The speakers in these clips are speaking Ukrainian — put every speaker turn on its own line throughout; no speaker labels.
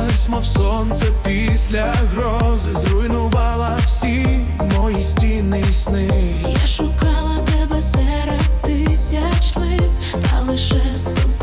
Піднялась, мов сонце після грози, зруйнувала всі мої стіни й сни.
Я шукала тебе серед тисяч лиць, та лише з тобою.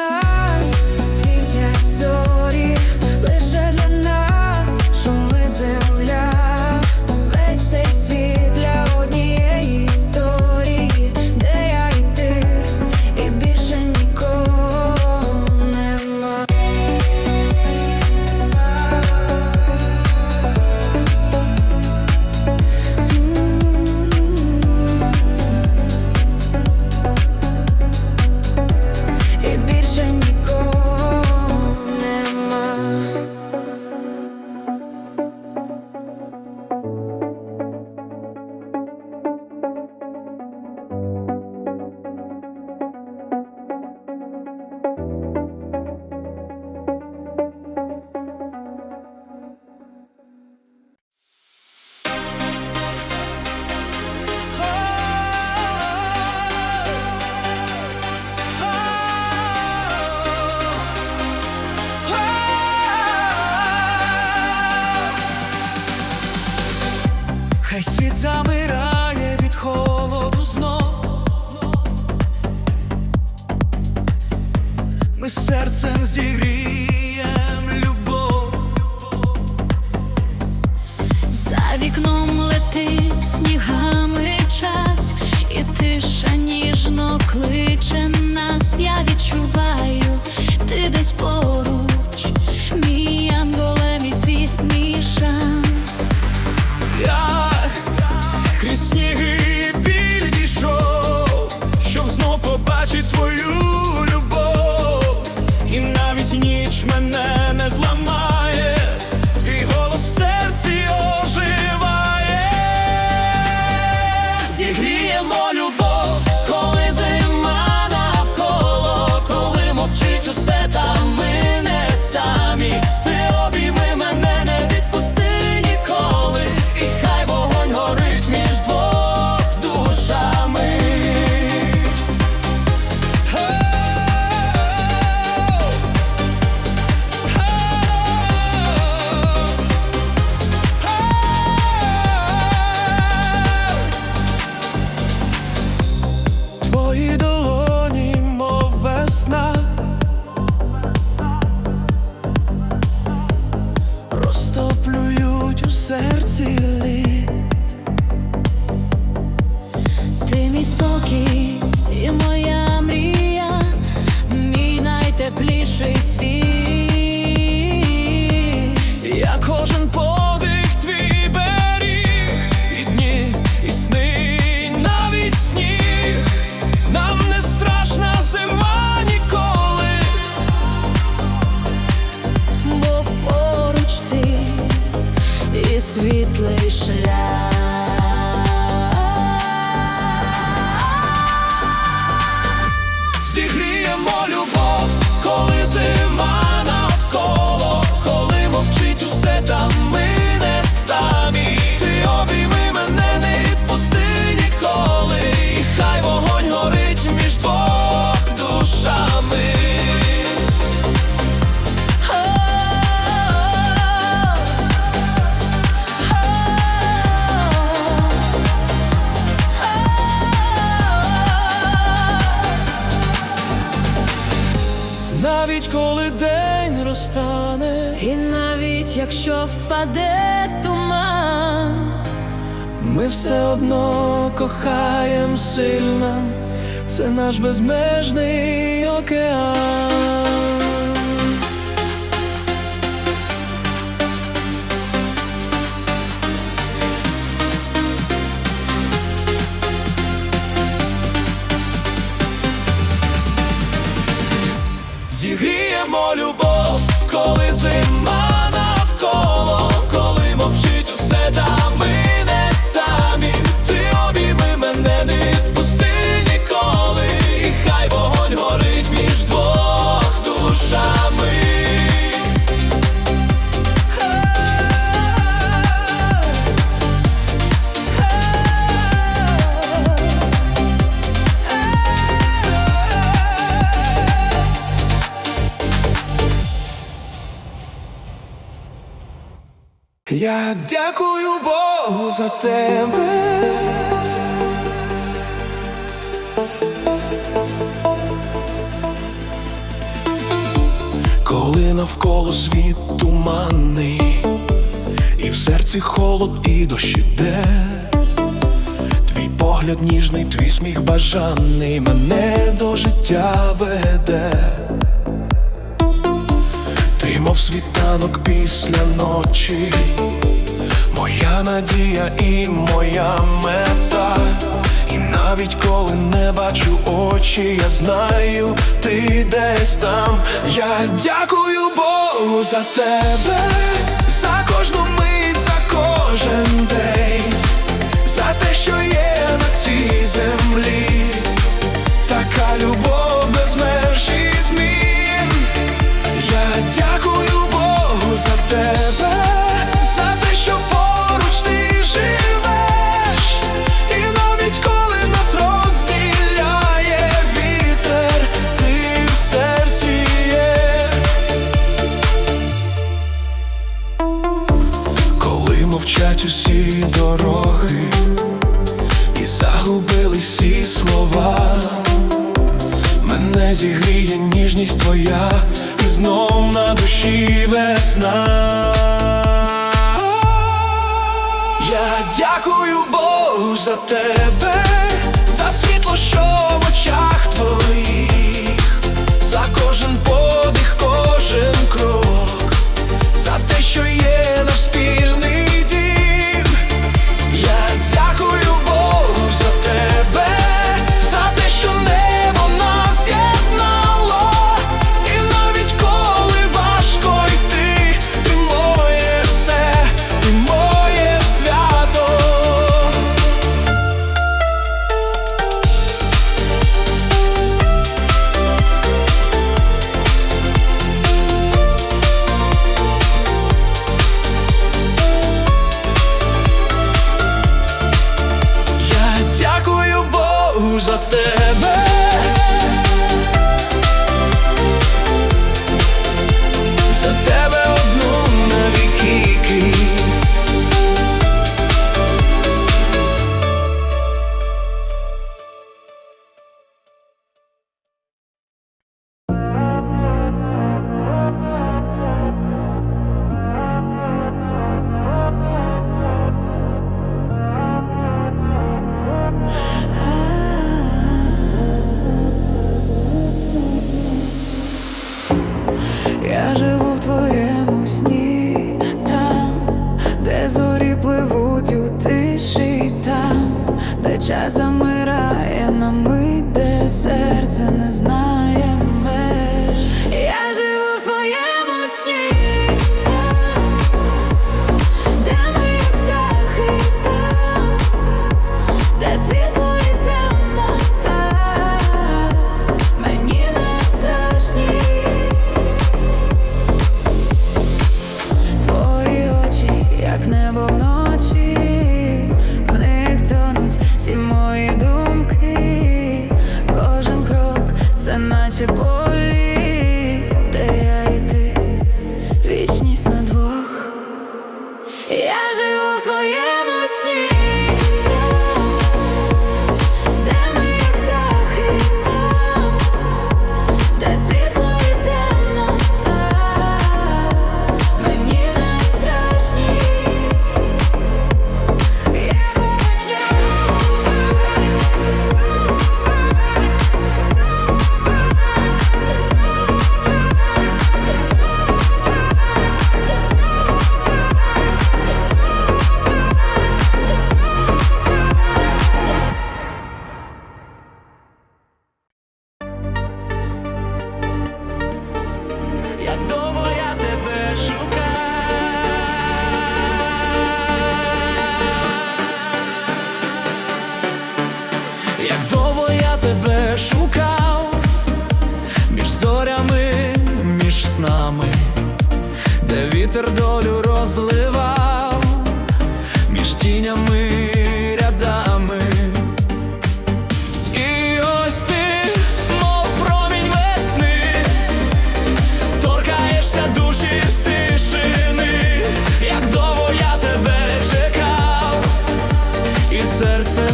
нас світять зорі лише. якщо впаде туман,
ми все одно кохаємо сильно, це наш безмежний океан. Зігріємо любов, коли зима. some дякую Богу за тебе.
Коли навколо світ туманний, і в серці холод, і дощ іде, твій погляд ніжний, твій сміх бажаний мене до життя веде, ти мов світанок після ночі надія і моя мета, і навіть коли не бачу очі, я знаю, ти десь там. Я дякую Богу за тебе, за кожну мить, за кожен день, за те, що є на цій землі, така любов. ніжність твоя, знов на душі весна. Я дякую Богу за тебе. Uzak тебе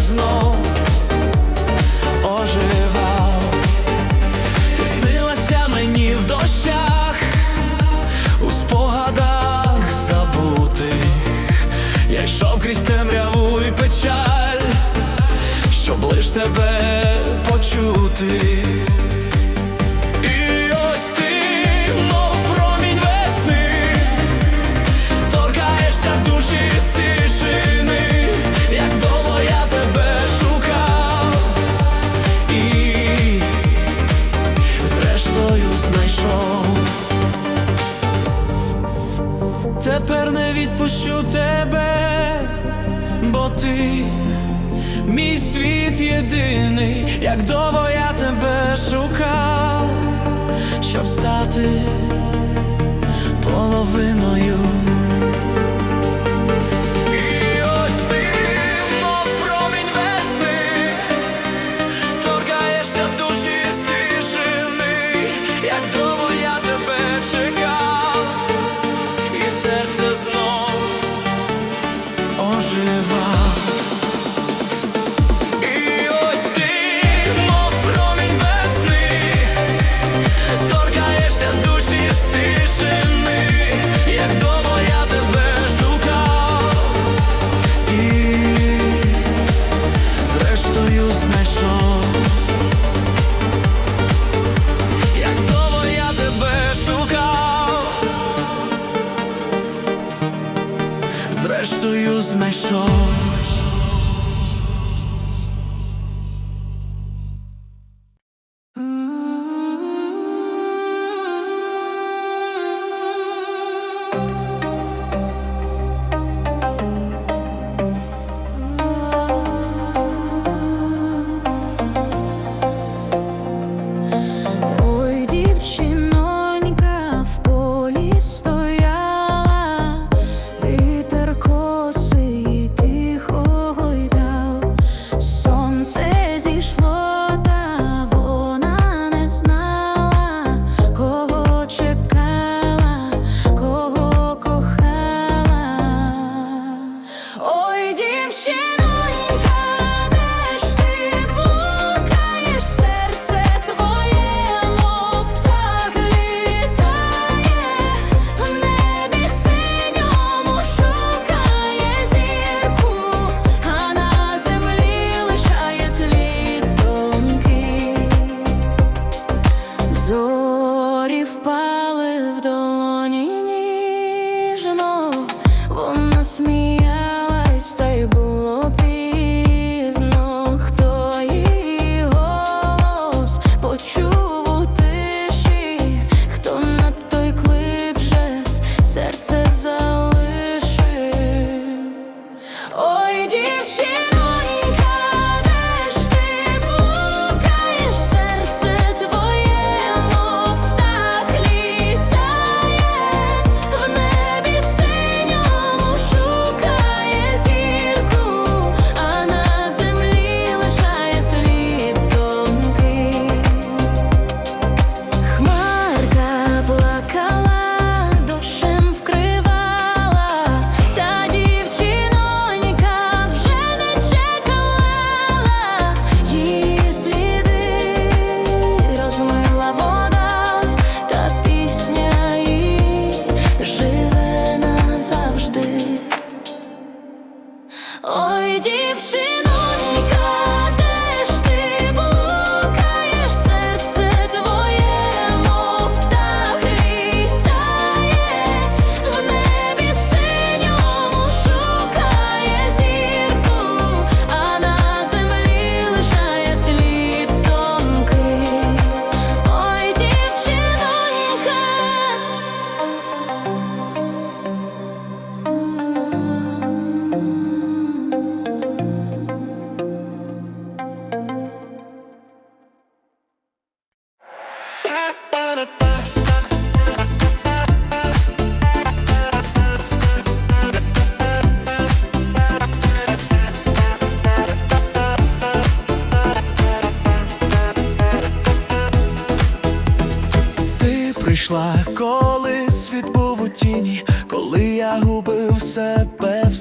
знов оживав, ти
снилася мені в дощах, у спогадах забутих, я
йшов крізь
темряву і печаль, щоб лиш тебе почути. єдиний, як довго я тебе шукав, щоб стати.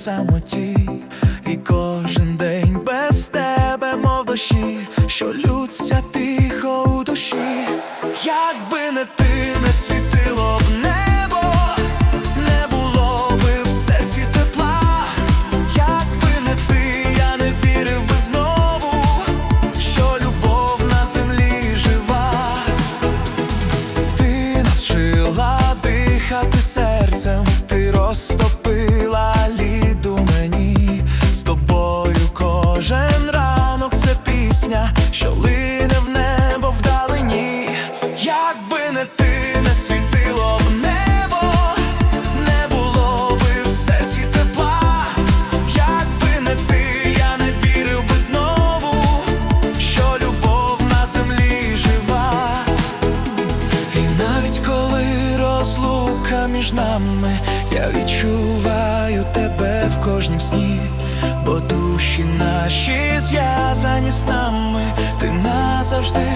самоті, і кожен день без тебе, мов дощі, що лються тихо у душі, якби не ти не світило б небо, не було би в серці тепла, якби не ти, я не вірив би знову, що любов на землі жива, ти навчила дихати серцем, ти росла. завжди.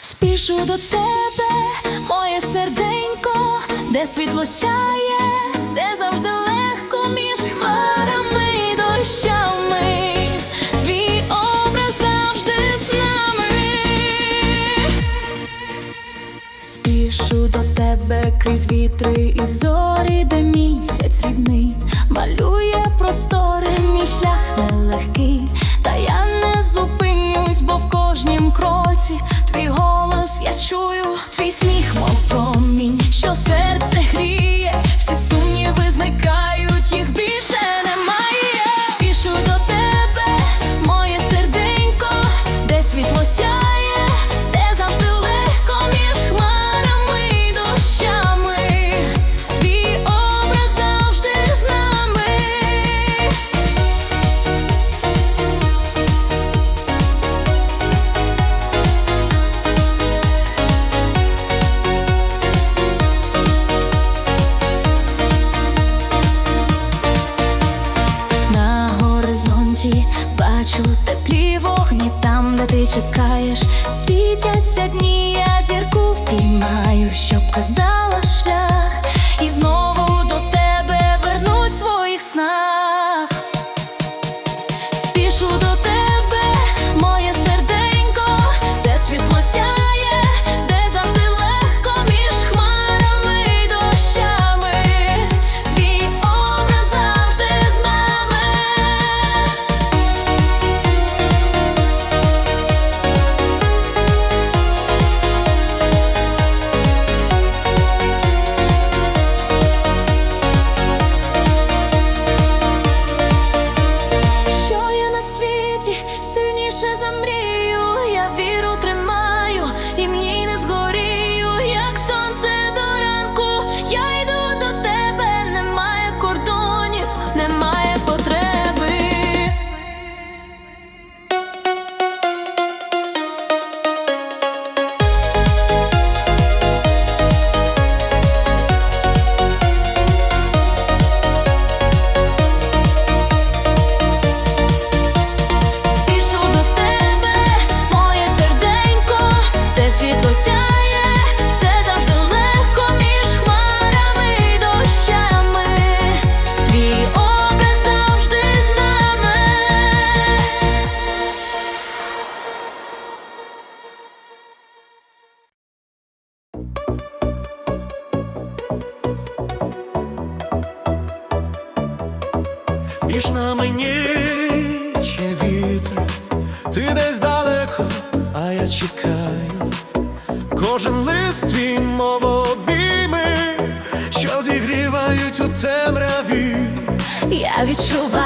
спішу до тебе, моє серденько, де світло сяє, де завжди легко між хмарами і дощами, твій образ завжди з нами. Спішу до тебе крізь вітри і зорі, де місяць рідний, малює простори, мій шлях нелегкий, та я не зупинюсь, бо в кожнім кроці. Твій голос я чую, твій сміх, мов промінь, що серце гріє, всі сумніви зникають їх більше. відчуваю.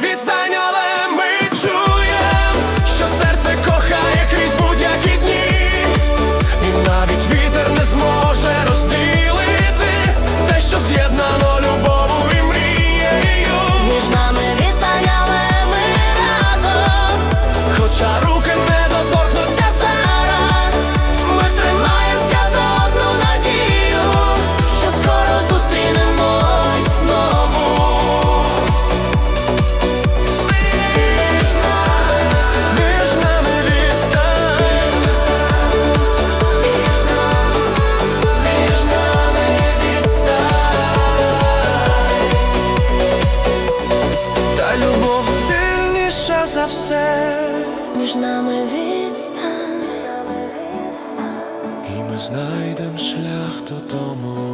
Відстань,
відстань.
і